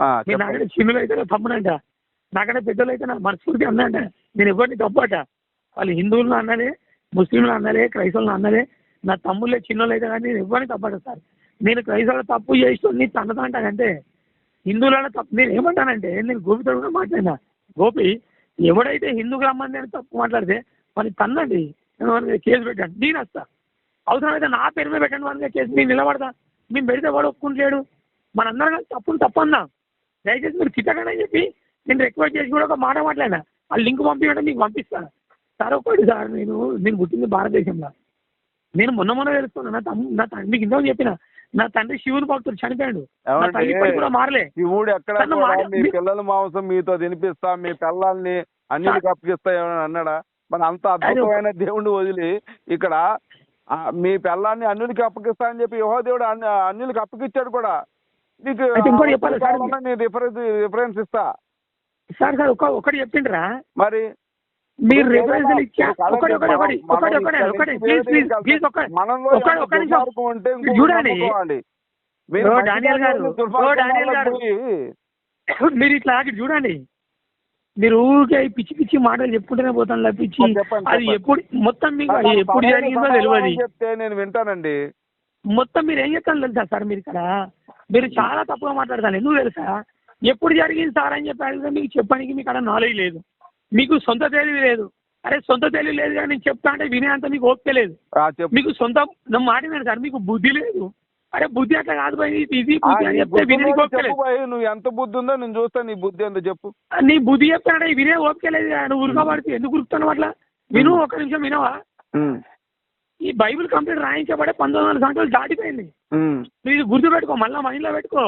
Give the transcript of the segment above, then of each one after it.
చెప్పండి. నాకంటే చిన్నలు అయితే నా తమ్ముడంట. నాకంటే పెద్దలు అయితే నా మనస్ఫూర్తి అన్నంట నేను ఎవరిని తప్పట వాళ్ళు హిందువులను అన్నదే ముస్లింలు అన్నదే క్రైస్తవులను అన్నదే నా తమ్ముళ్ళే చిన్నోళ్ళు అయితే కానీ నేను ఎవరిని తప్పట సార్? నేను క్రైస్తవులు తప్పు చేసి నీ తండదంటానంటే హిందువులలో తప్పు. నేను ఏమంటానంటే నేను గోపితో కూడా మాట్లాడినా. గోపి ఎవడైతే హిందూ గ్రామాన్ని తప్పు మాట్లాడితే మరి తన్నండి. నేను కేసు పెట్టండి నేను వస్తా. అవసరమైతే నా పేరు మీద పెట్టండి మీద కేసు. నేను నిలబడతా. మేము పెడితే వాడు ఒప్పుకుంటలేడు. మనందరం కలిసి తప్పును తప్పన్నా. దయచేసి మీరు తిట్టకండి అని చెప్పి నేను రిక్వెస్ట్ చేసి కూడా ఒక మాట మాట్లాడినా. ఆ లింక్ పంపించంటే మీకు పంపిస్తాను సార్ ఒకటి సార్ నేను నేను పుట్టింది భారతదేశంలో. నేను మొన్న మొన్న తెలుసుకున్నా నా తమ్ము నా తండ్రి మీకు ఇంతకు చెప్పిన నా తండ్రి శివుని భక్తుడు చనిపోయాడు. నా తల్లి కూడా మారలే. శివుడు ఎక్కడ మీ పిల్లల మాంసం మీతో తినిపిస్తా మీ పిల్లల్ని అన్నిటికి అప్పగిస్తా ఏమని అన్నాడా? మరి అంత అద్భుతమైన దేవుణ్ణి వదిలి ఇక్కడ మీ పిల్లాన్ని అన్యులకి అప్పగిస్తా అని చెప్పి యహో దేవుడు అన్ని అన్యులకి అప్పగిచ్చాడు కూడా. నీకు ఇంకోటి చెప్పాలి సార్. నేను రిఫరెన్స్ రిఫరెన్స్ ఇస్తా. సార్ సార్ ఒక ఒకటి చెప్పిండ్రా. మరి? మీరు రిఫరెన్స్ చూడండి. మీరు ఇట్లా చూడండి. మీరు ఊరికే పిచ్చి పిచ్చి మాటలు చెప్పుకుంటూనే పోతాను పిచ్చి. అది ఎప్పుడు మొత్తం మీకు ఎప్పుడు జరిగిందో తెలియదు చెప్తే నేను వింటానండి. మొత్తం మీరు ఏం చెప్తాను తెలుసా సార్ మీరు ఇక్కడ మీరు చాలా తప్పుగా మాట్లాడతాను ఎందుకు తెలుసా? ఎప్పుడు జరిగింది సార్ అని చెప్పి అడిగితే మీకు చెప్పడానికి మీకు అక్కడ నాలెడ్జ్ లేదు. మీకు సొంత తెలివి లేదు. అరే సొంత తెలివి లేదు కానీ నేను చెప్తా అంటే వినేంత మీకు ఓపిక లేదు. మీకు సొంత నా మాట వినండి సార్ మీకు బుద్ధి లేదు. అరే బుద్ధి అట్లా కాదు పోయి ఇది బుద్ధి అని చెప్తే ఓపిక లేదు. బాయ్, నువ్వు ఎంత బుద్ధి ఉందో నేను చూస్తాను నీ బుద్ధి ఏందో చెప్పు. నీ బుద్ధి చెప్తానంటే వినే ఓపిక లేదు నువ్వు ఉరకబడితే. ఎందుకు ఉరుకుతాను అట్లా? విను ఒక నిమిషం వినవా? ఈ బైబిల్ కంప్లీట్ రాయించబడే పంతొమ్మిది వందల సంవత్సరాలు దాటిపోయింది. ఇది గుర్తు పెట్టుకో మళ్ళీ మైండ్లో పెట్టుకో.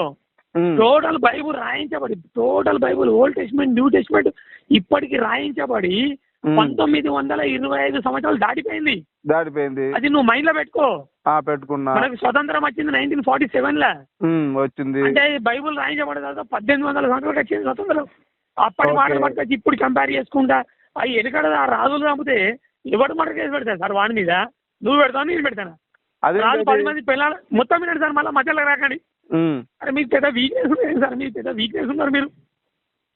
ఉమ్. Total Bible రాయించబడి total bible old testament new testament ఇప్పటికి రాయించబడి. పంతొమ్మిది వందల ఇరవై ఐదు సంవత్సరాలు దాటిపోయింది. దాటిపోయింది. అది నువ్వు మైండ్లో పెట్టుకో. పెట్టుకున్నా. మనకు స్వతంత్రం వచ్చింది నైన్టీన్ ఫార్టీ సెవెన్ లా వచ్చింది. అంటే బైబుల్ రాయించబడిన తర్వాత పద్దెనిమిది వందల సంవత్సరాలకు వచ్చింది స్వతంత్రం. అప్పటి. మాటలు పట్టుకొచ్చి ఇప్పుడు కంపేర్ చేసుకుంటా అవి ఎనకడ రాజులు చంపితే ఎవడు మటర్ కేసు పెడతారు సార్ వాడి మీద? నువ్వు పెడతావు నేను పెడతాను? అదే? రాజు పది మంది పిల్లలు మొత్తం వినండి సార్ మళ్ళీ మధ్యలో రాకండి. అరే మీకు పెద్ద వీక్నెస్ ఉంది సార్ మీకు పెద్ద వీక్నెస్ ఉన్నారు మీరు.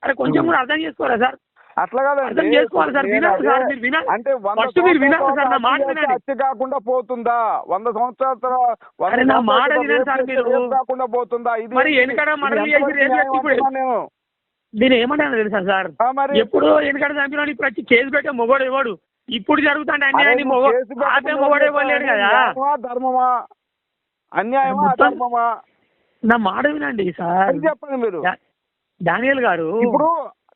అరే కొంచెం కూడా అర్థం చేసుకోరా సార్? అట్లా కాదండి. అర్థం చేసుకోవాలి సార్ వినాలి సార్ మీరు వినాలి. అంటే ఫస్ట్ మీరు వినాలి సార్ నా మాట వినండి. హత్య కాకుండా పోతుందా? వంద సంవత్సరాల తర్వాత- వంద అరే నా మాట వినండి సార్ మీరు. కాకుండా పోతుందా? ఇది మరి వెనకడ అంటున్నాను నేను? నేను ఏమంటాను తెలుసా సార్? మరి ఎప్పుడు వెనకడ చంపిన ఇప్పుడు వచ్చి కేసు పెట్టే మొగోడు ఎవడు? ఇప్పుడు జరుగుతాండి అరే అన్యాయాన్ని ఆపే మొగోడు కదా? ధర్మమా అన్యాయమా అధర్మమా? నా మాట వినండి సార్. చెప్పండి మీరు. డానియల్ గారు ఇప్పుడు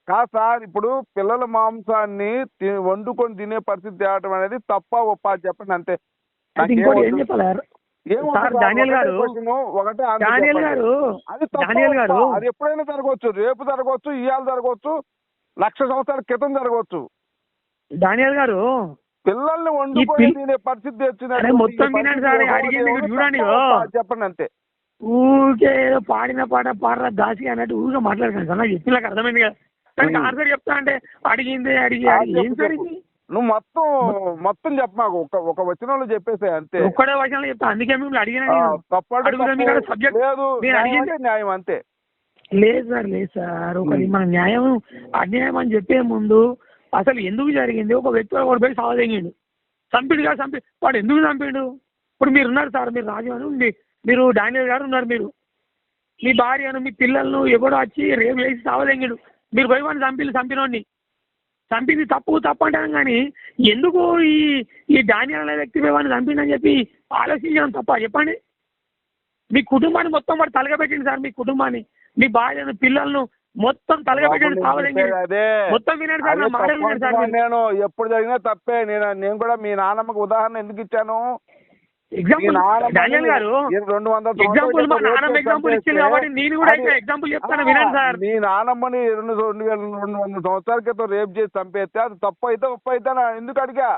కాదు సార్ ఇప్పుడు పిల్లల మాంసాన్ని వండుకొని తినే పరిస్థితి తేవటం అనేది తప్ప ఒప్ప చెప్పండి అంతే. ఏం. చెప్పాలి? డానియల్ గారు- ఒకటే డానియల్. గారు అది డానియల్ గారు. అది ఎప్పుడైనా జరగవచ్చు రేపు జరగవచ్చు ఇవాళ జరగవచ్చు లక్ష సంవత్సరాల క్రితం జరగవచ్చు. డానియల్ గారు పిల్లల్ని వండుకొని తినే పరిస్థితి వచ్చిన అరే మొత్తం వినండి సార్, అడిగింది చూడండి. చెప్పండి అంతే. ఊరికే ఏదో పాడిన పాట పాడరా దాసి అన్నట్టు ఊరికే మాట్లాడకండి సార్. నాకు చెప్పిన అర్థమైంది కదా. ఆన్సర్ చెప్తా అంటే అడిగింది అడిగి ఏం సార్ నువ్వు మొత్తం మొత్తం చెప్ప మాకు. ఒక ఒక వచనంలో చెప్పేసే అంతే. ఒక్కడే వచనంలో చెప్తా. అందుకే మిమ్మల్ని అడిగిన subject? లేదు నేను న్యాయం అడిగింది- అంటే న్యాయం అంతే. లేదు సార్ లేదు సార్. ఒకటి. మన న్యాయం అన్యాయం అని చెప్పే ముందు అసలు ఎందుకు జరిగింది? ఒక వ్యక్తి ఒకటి పోయి సావదెంగిండు చంపిడుగా చంపి వాడు ఎందుకు చంపిండు? ఇప్పుడు మీరు ఉన్నారు సార్ మీరు రాజు అని ఉంది మీరు డానియల్ గారు ఉన్నారు మీరు. మీ భార్యను మీ పిల్లలను ఎవడో వచ్చి రేపు వేసి సావదెంగిడు మీరు పోయి వాడిని చంపిల్లు చంపినోడిని. చంపింది తప్పు తప్పు అంటాను కానీ ఎందుకు ఈ ఈ డానియల్ అనే వ్యక్తి పోయి వాడిని చంపిందని చెప్పి ఆలోచించడం తప్ప? చెప్పండి. మీ కుటుంబాన్ని మొత్తం వాడు తలగబెట్టింది సార్ మీ కుటుంబాన్ని. మీ భార్యను పిల్లలను మొత్తం తలగబెట్టింది బాబు, నేను సావదెంగిడు చెప్పేది అదే. మొత్తం వినండి సార్ అదే నా మాట తప్పు వినండి సార్ అంటున్నాను నేను. ఎప్పుడు జరిగినా తప్పే. నేను నేను కూడా మీ నాన్నమ్మకు ఉదాహరణ ఎందుకు ఇచ్చాను? మీ ఎగ్జాంపుల్ గారు రెండు వందల ఎగ్జాంపుల్ మా క్రితం నాన్నమ్మ రేపు ఎగ్జాంపుల్ ఇచ్చింది కాబట్టి నేను కూడా ఎగ్జాంపుల్ చెప్తాను వినండి సార్. మీ నానమ్మని రెండు రెండు వేల రెండు వందల సంవత్సరాల క్రితం రేపు చేసి చంపేస్తే అది తప్పు అయితే ఒప్పు అయితే ఎందుకు అడిగా?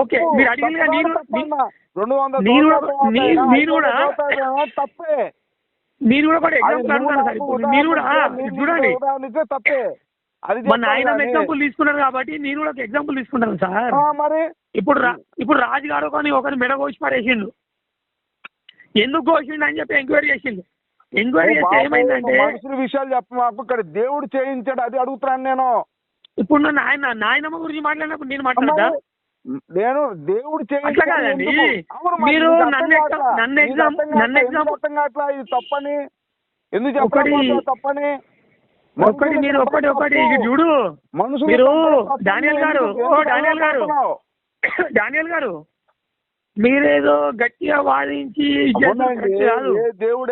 ఓకే. తప్పు, మీరు తప్పు నేను తప్పు అన్నా. రెండు వందల తప్పే. మీరు కూడా ఎగ్జాంపుల్ సార్. ఇప్పుడు మీరు కూడా చూడండి. తప్పే. అది మన ఆయన ఎగ్జాంపుల్ తీసుకున్నారు కాబట్టి నేను కూడా ఒక ఎగ్జాంపుల్ తీసుకుంటాను సార్. మరి? ఇప్పుడు ఇప్పుడు రాజు గారు కానీ ఒకరిని మెడ కోసి పడేసిండు. ఎందుకు కోసిండు అని చెప్పి ఎంక్వైరీ చేసిండు. ఎంక్వైరీ చేస్తే ఏమైందంటే మనుషుల విషయాలు చెప్ప మాకు. ఇక్కడ దేవుడు చేయించాడు అది అడుగుతున్నాను నేను. ఇప్పుడు నన్ను ఆయన నాయనమ్మ గురించి మాట్లాడినప్పుడు నేను మాట్లాడతా నేను దేవుడు అట్లా కాదండి. మరి నన్ను నన్ను ఎగ్జామ్-? నన్ను ఎగ్జామ్- కావట్లా ఇది తప్పని? ఎందుకు చెప్పడం తప్పని? ఒకటి మీరు ఒకటి ఒకటి చూడు. మనుషులు మీరు డానియల్ గారు, ఓ డానియల్ గారు. డానియల్ గారు మీరేదో గట్టిగా వాదించి కాదు.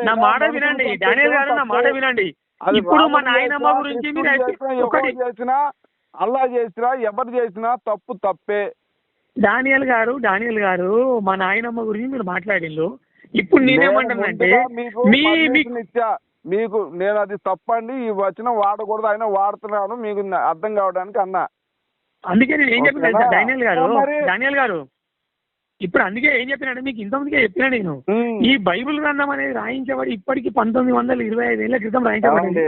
నా మాట వినండి. డానియల్ గారు నా మాట. వినండి. ఇప్పుడు మా నాయనమ్మ గురించి మీరు ఒకటి చేసినా అల్లా చేసినా ఎవరు చేసినా తప్పు తప్పే. డానియల్ గారు డానియల్ గారు మా నాయనమ్మ గురించి మీరు మాట్లాడిండ్రు. ఇప్పుడు నేనేమంటానంటే మీ మీకు నేను అది తప్పండి ఈ వచనం వాడకూడదు అయినా వాడుతున్నాను మీకు అర్థం కావడానికి అన్నా. అందుకే నేను ఏం చెప్పిన? డానియల్ గారు. డానియల్ గారు ఇప్పుడు అందుకే ఏం చెప్పినాడు మీకు ఇంతకుముందుకే చెప్పినా నేను. ఈ బైబిల్ గ్రంథం అనేది రాయించబడి ఇప్పటికి పంతొమ్మిది వందల ఇరవై ఐదు ఏళ్ళ క్రితం రాయించబడింది.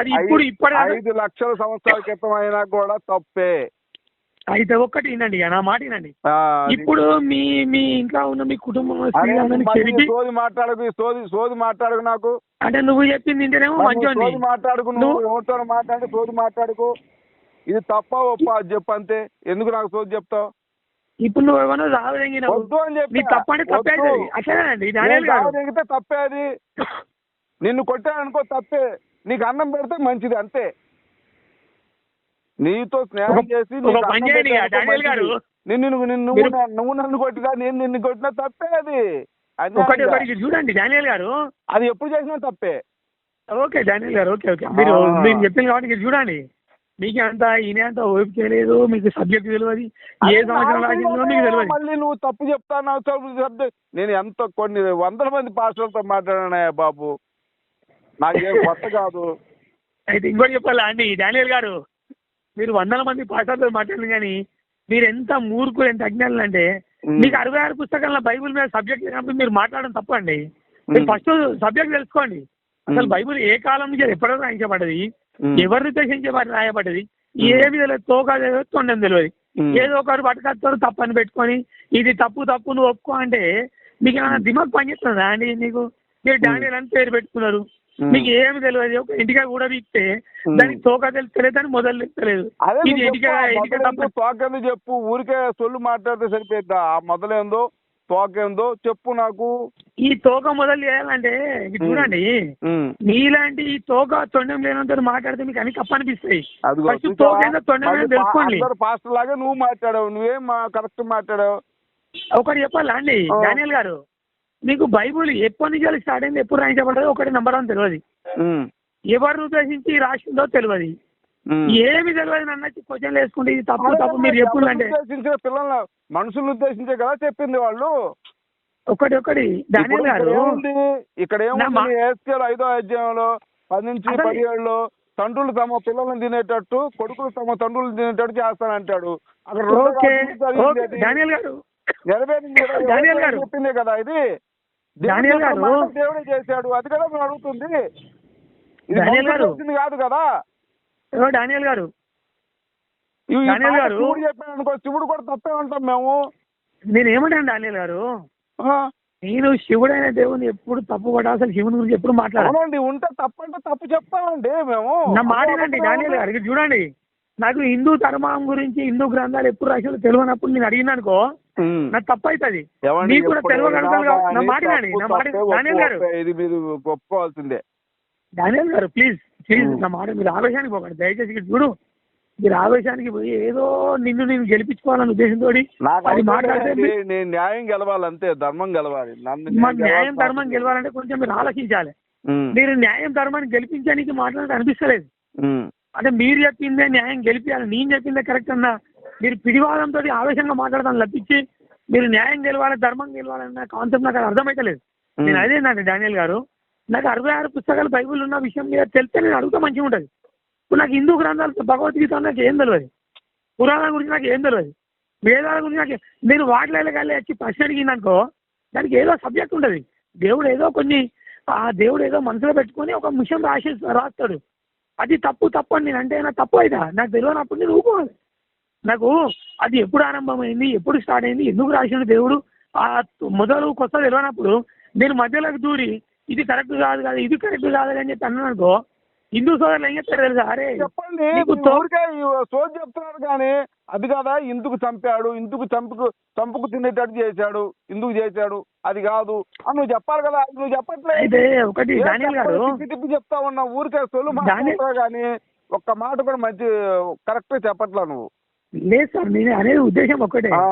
అది ఇప్పుడు ఇప్పటి ఐదు లక్షల సంవత్సరాల క్రితం అయినా కూడా తప్పే. అయితే ఒక్కటి వినండి నా మాట వినండి. ఇప్పుడు మీ మీ ఇంట్లో ఉన్న మీ చెరిపి సోది మాట్లాడకు సోది సోది మాట్లాడకు నాకు. అంటే నువ్వు చెప్పింది మంచోని సోది మాట్లాడుకు నువ్వు ఎవరితో మాట్లాడి సోది మాట్లాడుకు. ఇది తప్ప ఒప్ప అది చెప్పు అంతే. ఎందుకు నాకు సోది చెప్తావు? ఇప్పుడు నువ్వు ఏమన్నా రావదెంగినావు వద్దు అని చెప్పి. నీ తప్పంటే తప్పే అవుతుంది అట్లేనండి డానియల్ గారు దిగితే తప్పే అది. నిన్ను కొట్టాననుకో తప్పే. నీకు అన్నం పెడితే మంచిది అంతే. నీతో స్నేహం చేసి. నిన్ను నువ్వు నిన్ను నువ్వు నన్ను కొట్టినా నేను నిన్ను కొట్టినా తప్పే అది. ఒకటి అన్యాయంగా. ఒకటి చూడండి డానియల్ గారు. అది ఎప్పుడు చేసినా తప్పే. ఓకే డానియల్ గారు ఓకే ఓకే. మీరు. మీరు చెప్పింది కాబట్టి చూడండి. మీకు అంత ఈయన అంత ఓపిక తెలియదు మీకు సబ్జెక్ట్ తెలియదు. ఏ సంవత్సరం నాకు రాసిందో మీకు తెలియదు. తెలియదు మళ్ళీ నువ్వు తప్పు చెప్తాను చెప్తే నేను ఎంత కొన్ని వందల మంది పాస్టర్లతో మాట్లాడానయ్యా బాబు. నాకేం కొత్త కాదు. అయితే ఇంకోటి చెప్పాలా అండి డానియల్ గారు? మీరు వందల మంది పాఠాలతో మాట్లాడారు కానీ మీరు ఎంత మూర్ఖులు ఎంత అజ్ఞానులు అంటే. మీకు అరవై ఆరు పుస్తకాల బైబిల్ మీద సబ్జెక్ట్ లేనప్పుడు మీరు మాట్లాడడం తప్పండి మీరు. ఫస్ట్ సబ్జెక్ట్ తెలుసుకోండి అసలు. బైబిల్ ఏ కాలం నుంచి ఎప్పుడో రాయించబడ్డది. ఎవరిని ఉద్దేశించి మరి రాయబడ్డది ఏమి తెలియదు తోక తెలియదు తొండం తెలియదు. ఏదో ఒకరు పట్టుకొస్తారు తప్పని పెట్టుకొని ఇది తప్పు తప్పు నువ్వు ఒప్పుకో అంటే మీకు ఏమైనా దిమాగ్ పనిచేస్తుందా అండి మీకు మీరు డానియల్ అని పేరు పెట్టుకున్నారు. మీకు ఏమి తెలియదు ఒక ఇంటికా కూడా వీక్తే ఉమ్. దానికి తోక తెలుస్తలేదు అని మొదలు తెలుస్తలేదు తోకేందో చెప్పు ఊరికే సొల్లు మాట్లాడితే సరిపోద్దా ఆ మొదలేందో తోకేందో చెప్పు నాకు ఈ తోక మొదలు చేయాలంటే ఉమ్. చూడండి. మీలాంటి ఈ తోక తొండం లేనంత మాట్లాడితే మీకు అన్ని చూసావా? తోకేందో తొండం తెలుసుకోండి పాస్టర్ లాగా నువ్వు మాట్లాడావు నువ్వేం కరెక్ట్ మాట్లాడావు ఒకటి చెప్పాలా అండి. డానియల్ గారు మీకు బైబుల్ ఎప్పటి నుంచి స్టార్ట్ అయింది ఎప్పుడు రాయించబడ్డదో ఒకటి నెంబర్ వన్ తెలియదు. ఎవరిని ఉద్దేశించి రాసిందో తెలియదు. ఏమి తెలియదు వచ్చి క్వశ్చన్ వేసుకుంటే ఇది తప్పు తప్పు మీరు చెప్పుందంటే పిల్లల్ని మనుషుల్ని ఉద్దేశించే కదా చెప్పింది వాళ్ళు. ఒకటి ఒకటి. ఇప్పుడు గారు ఇక్కడ ఏముంది? ఏస్కేల్ ఐదో అధ్యాయంలో పది నుంచి పదిహేడులో తండ్రులు తమ పిల్లలను తినేటట్టు కొడుకులు తమ తండ్రులు తినేటట్టు చేస్తానంటాడు. అక్కడ నెరవేరింది. చెప్పిందే కదా ఇది. దేవుడు చెప్పిన చేశాడు. అది కదా మేము అడుగుతుంది. ఇది. చేసింది కాదు కదా. డానియల్ గారు. డానియల్ గారు. శివుడు చెప్పాడు అనుకో శివుడు కూడా తప్పే ఉంటాం మేము. నేను ఏమంటాను డానియల్ గారు? నేను శివుడైన దేవుని ఎప్పుడు తప్పు పడా అసలు శివుని గురించి ఎప్పుడు మాట్లాడాను. అవునండి ఉంటే తప్పంటే తప్పు చెప్తామండి మేము. నా మాట వినండి డానియల్ గారు. చూడండి నాకు హిందూ ధర్మం గురించి హిందూ గ్రంథాలు ఎప్పుడు రాశారో తెలియనప్పుడు నేను అడిగిన అనుకో ఉమ్. నాకు తప్పు అవుతుంది మీకు కూడా. నా మాట నా డానియల్ గారు. ఇది మీరు ఒప్పుకోవాల్సిందే. డానియల్ గారు ప్లీజ్ ప్లీజ్. నా మాట మీరు ఆవేశానికి పోకండి. దయచేసి చూడు మీరు ఆవేశానికి పోయి ఏదో నిన్ను నేను గెలిపించుకోవాలన్న ఉద్దేశంతో అది మాట్లాడితే నేను న్యాయం గెలవాలి అంతే ధర్మం గెలవాలి. న్యాయం ధర్మం గెలవాలంటే కొంచెం మీరు ఆలోచించాలి. మీరు న్యాయం ధర్మాన్ని గెలిపించడానికి మాట్లాడితే అనిపిస్తలేదు. అంటే మీరు చెప్పిందే న్యాయం గెలిపించాలి నేను చెప్పిందే కరెక్ట్ అన్న మీరు పిడివాదంతో ఆవేశంగా మాట్లాడదాన్ని తప్పించి మీరు న్యాయం గెలవాలి ధర్మం గెలవాలన్న కాన్సెప్ట్ నాకు అది అర్థమైతలేదు. నేను అదేంటంటే డానియల్ గారు నాకు అరవై ఆరు పుస్తకాలు బైబిల్ ఉన్న విషయం మీద తెలిస్తే నేను అడుగుతా మంచిగా ఉంటుంది. ఇప్పుడు నాకు హిందూ గ్రంథాలు భగవద్గీత నాకు ఏం తెలియదు పురాణాల గురించి నాకు ఏం తెలియదు వేదాల గురించి నాకు ఏ- నేను వాటిలో వెళ్ళగాలి వచ్చి ప్రశ్న అడిగిందనుకో దానికి ఏదో సబ్జెక్ట్ ఉంటుంది. దేవుడు ఏదో కొన్ని ఆ దేవుడు ఏదో మనసులో పెట్టుకొని ఒక మిషన్ రాసి రాస్తాడు. అది తప్పు తప్పు అని నేను అంటే నాకు తప్పు అయిదా నాకు తెలియనప్పుడు నేను ఊరుకోవాలి. నాకు అది ఎప్పుడు ఆరంభమైంది ఎప్పుడు స్టార్ట్ అయింది ఎందుకు రాసిన దేవుడు? ఆ మొదలు కొత్త తెలియనప్పుడు నేను మధ్యలోకి దూరి ఇది కరెక్ట్ కాదు కాదు ఇది కరెక్ట్ కాదు అని చెప్పి అన్నాను అనుకో హిందూ సోదరులు ఏం చెప్తారు తెలుసా? అరే చెప్పండి సోది చెప్తున్నారు కానీ అది కదా ఇందుకు చంపాడు ఇందుకు చంపుకు చంపుకు తినేటట్టు చేశాడు ఇందుకు చేశాడు అది కాదు. అని నువ్వు చెప్పాలి కదా నువ్వు చెప్పట్లేదు ఒకటి తిప్పి చెప్తా ఉన్నా ఊరికే డానియల్- మాట్లాడతావు కానీ ఒక్క మాట కూడా మంచి కరెక్ట్ చెప్పట్లా నువ్వు. లేదు సార్ నేను అనేది ఉద్దేశం ఒకటే ఆ,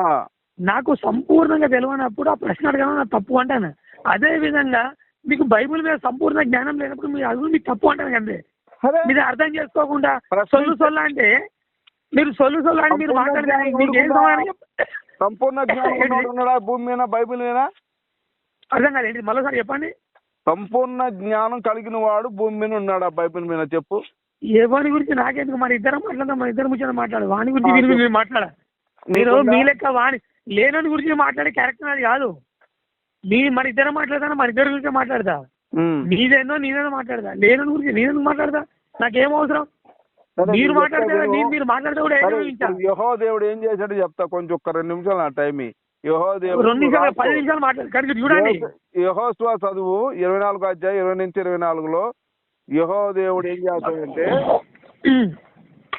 నాకు సంపూర్ణంగా తెలియనప్పుడు ఆ ప్రశ్న అడగడం నాకు తప్పు అంటాను. అదే విధంగా మీకు బైబిల్ మీద సంపూర్ణ జ్ఞానం లేనప్పుడు మీరు అది మీకు తప్పు అంటాను సరే మీరు అర్థం చేసుకోకుండా సొల్లు సొల్లు అంటే మీరు సొల్లు సొల్లు అంటే మీరు మీకు ఏం? సమాధానం చెప్తా- సంపూర్ణ జ్ఞానం భూమి మీద బైబిల్ మీద? అర్థం కాదు మరోసారి చెప్పండి. సంపూర్ణ జ్ఞానం కలిగిన వాడు భూమి మీద ఉన్నాడా బైబిల్ మీద చెప్పు. ఏ వాని గురించి నాకెందుకు? మన ఇద్దరం మాట్లాడదాం మన ఇద్దరు ముచ్చట మాట్లాడు. వాని గురించి వీని గురించి. మాట్లాడ. మీరు? మీ లెక్క వాని లేనని గురించి మాట్లాడే క్యారెక్టర్ అది కాదు. మీ మన ఇద్దరం మాట్లాడతా మన ఇద్దరి గురించి మాట్లాడతా. ఉమ్. నీదేందో నీదేదో మాట్లాడదా లేనని గురించి నేనెందుకు మాట్లాడదా నాకేం అవసరం? సరే, మీరు నేను మాట్లాడితే నేను. మీరు మాట్లాడితే కూడా యెహో దేవుడు ఏం చేశాడో చెప్తా? కొంచెం ఒక్క రెండు నిమిషాలు నా టైం. పది నిమిషాలు మాట్లాడు. కానీ చూడండి. యెహోషువ చదువు ఇరవై నాలుగు అధ్యాయం ఇరవై నుంచి ఇరవై నాలుగులో యహో దేవుడు ఏం చేస్తాడంటే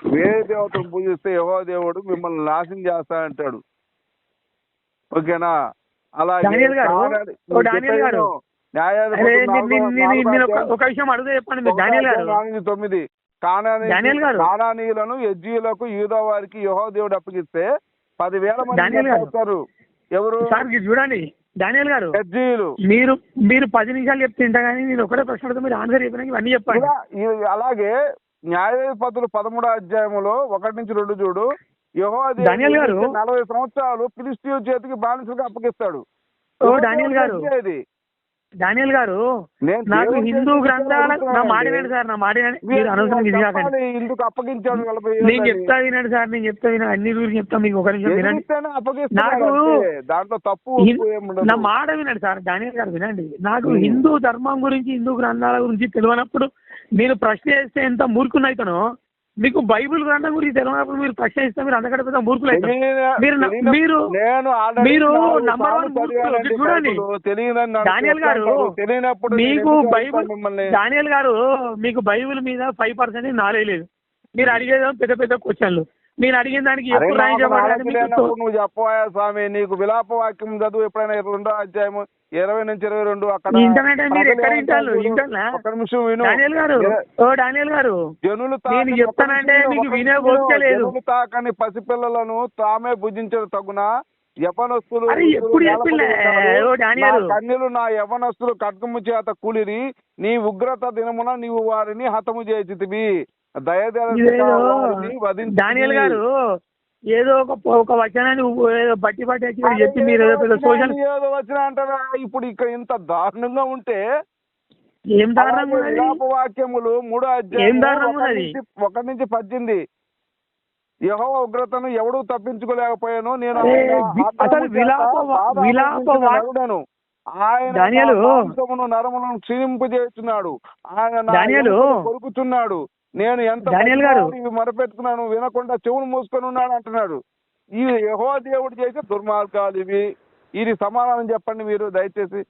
వేరే దేవతను పూజిస్తే యహో దేవుడు మిమ్మల్ని నాశనం చేస్తా అంటాడు. ఓకేనా? నేను ఒక- విషయం చెప్పండి డానియల్ తొమ్మిది. కానానీయులను ఎజ్జీయులకు యూదా వారికి యహో దేవుడు అప్పగిస్తే పదివేల మంది ఎవరు? చూడండి. డానియల్ గారు మీరు మీరు పది నిమిషాలు చెప్తే ఇంత కానీ నేను ఒకటే ప్రశ్న మీరు ఆన్సర్ చెప్పినాక ఇవన్నీ చెప్పండి అలాగే న్యాయాధిపతులు పదమూడో అధ్యాయంలో ఒకటి నుంచి రెండు చూడు దేవుడు డానియేల్ గారు. నలభై సంవత్సరాలు ఫిలిస్తీన్ చేతికి బానిసలుగా అప్పగిస్తాడు ఓ డానియేల్ గారు. డానియల్ గారు నాకు హిందూ గ్రంథాల నా. మాట వినండి సార్ నా మాట మీరు అనవసరం ఇది కాకండి నలభై నేను. చెప్తా వినండి సార్ నేను చెప్తా వినండి అన్ని గురించి చెప్తా మీకు ఒక నిమిషం వినండి నాకు. దాంట్లో తప్పు. నా మాట వినండి సార్ డానియల్ గారు వినండి నాకు. హిందూ ధర్మం గురించి హిందూ గ్రంథాల గురించి తెలియనప్పుడు నేను ప్రశ్న వేస్తే ఎంత మూర్ఖునైతానో మీకు బైబిల్ గ్రంథం గురించి తెలియనప్పుడు మీరు ప్రశ్న ఇస్తే మీరు అంతకంటే పెద్ద తెలియని- మీరు మీరు మీరు మూర్ఖులు. చదివానండి చూడండి. డానియల్ గారు. తెలియనప్పుడు మీకు బైబిల్ డానియల్ గారు మీకు బైబిల్ మీద ఫైవ్ పర్సెంట్ నాలెడ్జ్ లేదు మీరు అడిగేదేమో పెద్ద పెద్ద క్వశ్చన్లు నేను అడిగిన దానికి ఎప్పుడు నువ్వు చెప్పవా స్వామి? నీకు విలాప వాక్యం చదువు ఎప్పుడైనా రెండో అధ్యాయం ఇరవై నుంచి ఇరవై రెండు అక్కడ ఒక్క నిమిషం విను. డానియల్ గారు ఇర- ఓ డానియల్ గారు జనులు నేను చెప్తానంటే మీకు వినే లేదు. తాకని పసిపిల్లలను తామే భుజించడం తగున యవనస్తులు కన్యలు నా యవనస్తులు ఖడ్గము చేత కూలిరి నీ ఉగ్రత దినమున నీవు వారిని హతము చేసితివి డానియల్ గారు ఏదో ఒక ఒక వచనాన్ని ఏదో బట్టి పట్టి చెప్పి మీరు ఏదో సోషల్ ఏదో వచ్చిన అంటారా? ఇప్పుడు ఇక్కడ ఇంత దారుణంగా ఉంటే ఏం దారుణంగా వాక్యములు మూడో అధ్యాయం ఒకటి? నుంచి- పద్దెనిమిది. యెహోవా ఉగ్రతను ఎవడు తప్పించుకోలేకపోయాను నేను అసలు విలాప. ఆయన దానియేలు, నరములను క్షీణింపజేస్తున్నాడు. ఆయన దానియేలు, కొరుకుతున్నాడు. నేను ఎంత మొరపెట్టుకున్నాను వినకుండా చెవులు మూసుకొని ఉన్నాడు అంటున్నాడు. ఈ యహో దేవుడు చేసే దుర్మార్గాలు ఇవి. ఇది సమాధానం చెప్పండి మీరు దయచేసి.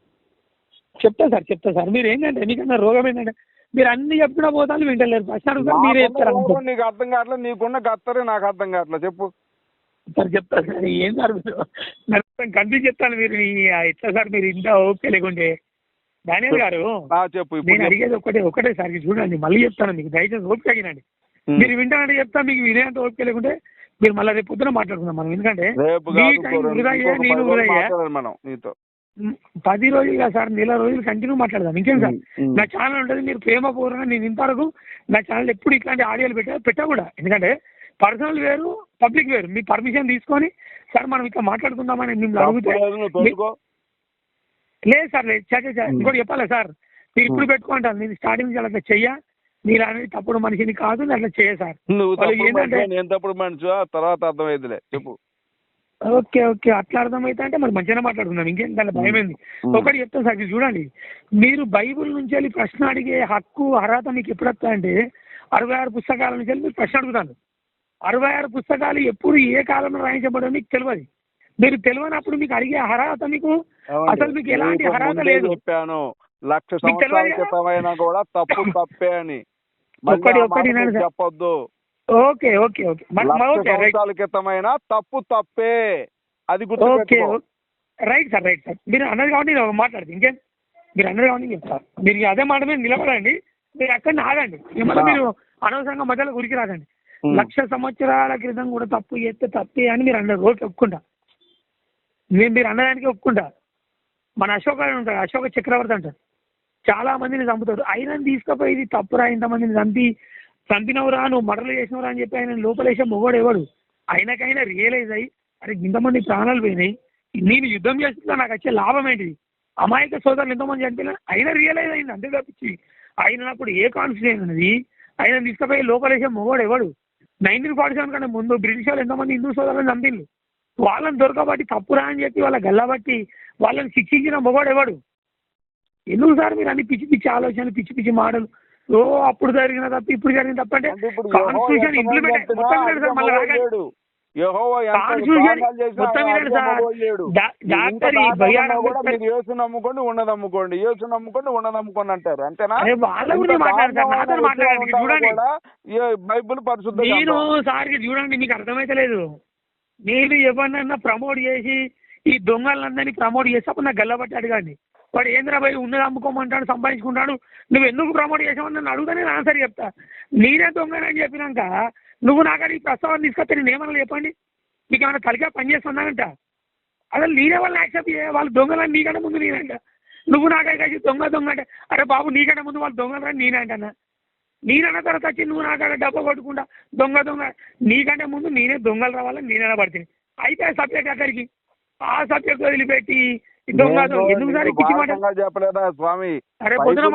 చెప్తా సార్ చెప్తా సార్. మీరు ఏంటంటే మీకన్నా రోగం ఏంటంటే మీరు అన్ని చెప్తున్నా పోతాను వింటలేరు మీరే చెప్తారు నీకు అర్థం కావట్లేదు నీకున్న గత్తరే నాకు అర్థం కావట్లేదు చెప్పు. సార్ చెప్తా సార్. ఏం సార్ మీరు? కన్ఫ్యూజ్ చెప్తాను మీరు. ఎట్లా సార్ మీరు ఇంత ఓపిక లేకుంటే? డానియల్ గారు చెప్పు నేను. అడిగేది ఒకటే ఒకటే సార్ చూడండి మళ్ళీ చెప్తాను మీకు దయచేసి ఓపిక తగినండి. మీరు వింటానంటే చెప్తా మీకు వినేంత ఓపిక లేకుంటే మీరు మళ్ళీ రేపు పొద్దున మాట్లాడుకుందాం మనం ఎందుకంటే నేను మనం నీతో పది రోజులుగా సార్ నెల రోజులు కంటిన్యూ మాట్లాడదాం ఇంకేం సార్. నా ఛానల్ ఉంటుంది మీరు ప్రేమపూర్వకంగా నేను ఇంతవరకు నా ఛానల్ ఎప్పుడు ఇట్లాంటి ఆడియోలు పెట్టా పెట్టా కూడా ఎందుకంటే పర్సనల్ వేరు పబ్లిక్ వేరు మీ పర్మిషన్ తీసుకొని సార్ మనం ఇట్లా మాట్లాడుకుందామని మిమ్మల్ని అడిగితే. లేదు సార్ లేదు. ఇంకోటి చెప్పాలా సార్? మీరు ఇప్పుడు ఉమ్. పెట్టుకుంటాను నేను స్టార్టింగ్ నుంచి అట్లా చెయ్య. మీరు అనేది తప్పుడు మనిషిని కాదు అట్లా చేయ సార్. నువ్వు ఏంటంటే- నేను తప్పుడు మనిషి తర్వాత అర్థమైందిలే. చెప్పు. Okay okay. అట్లా అర్థమైతే అంటే మరి మంచిగానే మాట్లాడుకున్నాను ఇంకేం దాని భయం ఏంది? ఉమ్. ఒకటి చెప్తాను సార్ చూడండి. మీరు బైబిల్ నుంచి వెళ్ళి ప్రశ్న అడిగే హక్కు అర్హత మీకు ఎప్పుడు వస్తాయంటే అరవై ఆరు పుస్తకాల నుంచి వెళ్ళి మీరు ప్రశ్న అడుగుతాను అరవై ఆరు పుస్తకాలు ఎప్పుడు ఏ కాలంలో రాయించబడో మీకు తెలియదు. మీరు తెలియనప్పుడు మీకు అడిగే అర్హత మీకు? అసలు మీకు ఎలాంటి అర్హత లేదు. చెప్పాను. లక్ష సంవత్సరాల? క్రితమైనా కూడా తప్పు తప్పే అని. ఒక్కటి- ఒక్కటి. చెప్పొద్దు. Okay okay okay. సంవత్సరాల క్రితమైనా తప్పు తప్పే. అది okay. Right sir right sir. మీరు అన్నది కాబట్టి నేను మాట్లాడుతుంది ఇంకేం? మీరు అన్నది కాబట్టి నేను చెప్తా. మీరు అదే మాట మీద నిలబడండి. మీరు అక్కడ ఆగండి. మిమ్మల్ని. మీరు అనవసరంగా మధ్యలో ఉరికి రాకండి. ఉమ్. లక్ష సంవత్సరాల క్రితం కూడా తప్పు చేస్తే తప్పే అని మీరు అన్నారు ఓకే ఒప్పుకుంటా నేను మీరు అన్నదానికి ఒప్పుకుంటా మన అశోక ఉంటాడు అశోక చక్రవర్తి అంటారు. చాలా మందిని చంపుతాడు. అయినా తీసుకుపోయి ఇది తప్పురా ఇంతమందిని చంపి చంపినవరా నువ్వు మర్డర్లు చేసినవరా అని చెప్పి ఆయన లోపలేసే మొగోడు ఎవడు? అయినాకైనా రియలైజ్ అయ్యి అరే ఇంతమంది ప్రాణాలు పోయినాయి. నేను యుద్ధం చేస్తున్నా నాకు వచ్చే లాభం ఏంటిది అమాయక సోదరులు ఎంతమంది చనిపోయినా ఆయన రియలైజ్ అయింది అంతే తప్పించి. అయినప్పుడు ఏ కాన్ఫిడెన్స్ ఉన్నది? ఆయన తీసుకుపోయి లోపలేసే మొగోడు ఎవడు? నైన్టీన్ ఫార్టీ సెవెన్ కన్నా ముందు బ్రిటిష్ వాళ్ళు ఎంతమంది హిందూ సోదరులను చంపిండ్రు వాళ్ళని దొరకబట్టి తప్పురా అని చెప్పి వాళ్ళ గల్లబట్టి వాళ్ళని శిక్షించిన మొగోడు ఎవడు? ఎందుకు సార్ మీరు అన్ని పిచ్చి పిచ్చి ఆలోచనలు పిచ్చి పిచ్చి మాటలు? ఓ అప్పుడు జరిగిన తప్పు ఇప్పుడు జరిగిన తప్పు అంటే కాన్స్టిట్యూషన్ ఇంప్లిమెంట్ మొత్తం సార్ మళ్ళీ సార్. నమ్ముకోండి ఉన్నది నమ్ముకోండి. యేసు నమ్ముకోండి అంటారు. అంతేనా? సార్. చూడండి. బైబిల్ పరిశుద్ధ నేను. సార్కి చూడండి మీకు అర్థమైతలేదు. నేను ఎవరినన్నా ప్రమోట్ చేసి ఈ దొంగలందరినీ ప్రమోట్ చేసి అప్పుడు నాకు గల్లబట్టి అడగండి వాడు ఏంద్రా భయ్ ఉన్నది అమ్ముకోమంటాడు సంపాదించుకుంటాడు నువ్వు ఎందుకు ప్రమోట్ చేసావని నన్ను అడుగుతా నేను ఆన్సర్ చెప్తా. నేనే దొంగనని చెప్పినాక నువ్వు నాకు ఈ ప్రస్తావన తీసుకొస్తే నేను ఏమన్నా చెప్పండి? మీకు ఏమైనా తలకే పని చేస్తున్నానంట అసలు నేనే వాళ్ళని యాక్సెప్ట్ చేయ వాళ్ళు దొంగలని నీకంటే ముందు నేనంట. నువ్వు నాకే కలిసి దొంగ దొంగ అంటే అరే బాబు నీకంటే ముందు వాళ్ళు దొంగలని నేనే నేనన్న తర్వాత వచ్చి నువ్వు నాకాడ డబ్బా కొట్టుకుంటా దొంగ దొంగ. నీకంటే ముందు నేనే దొంగలు రావాలని నేనైనా పడుతుంది అయితే సబ్జెక్ట్ అక్కడికి ఆ సబ్జెక్ట్ వదిలిపెట్టి దొంగ దొంగ. ఎందుకు సార్ చెప్పలేదా స్వామి? అరే పొద్దున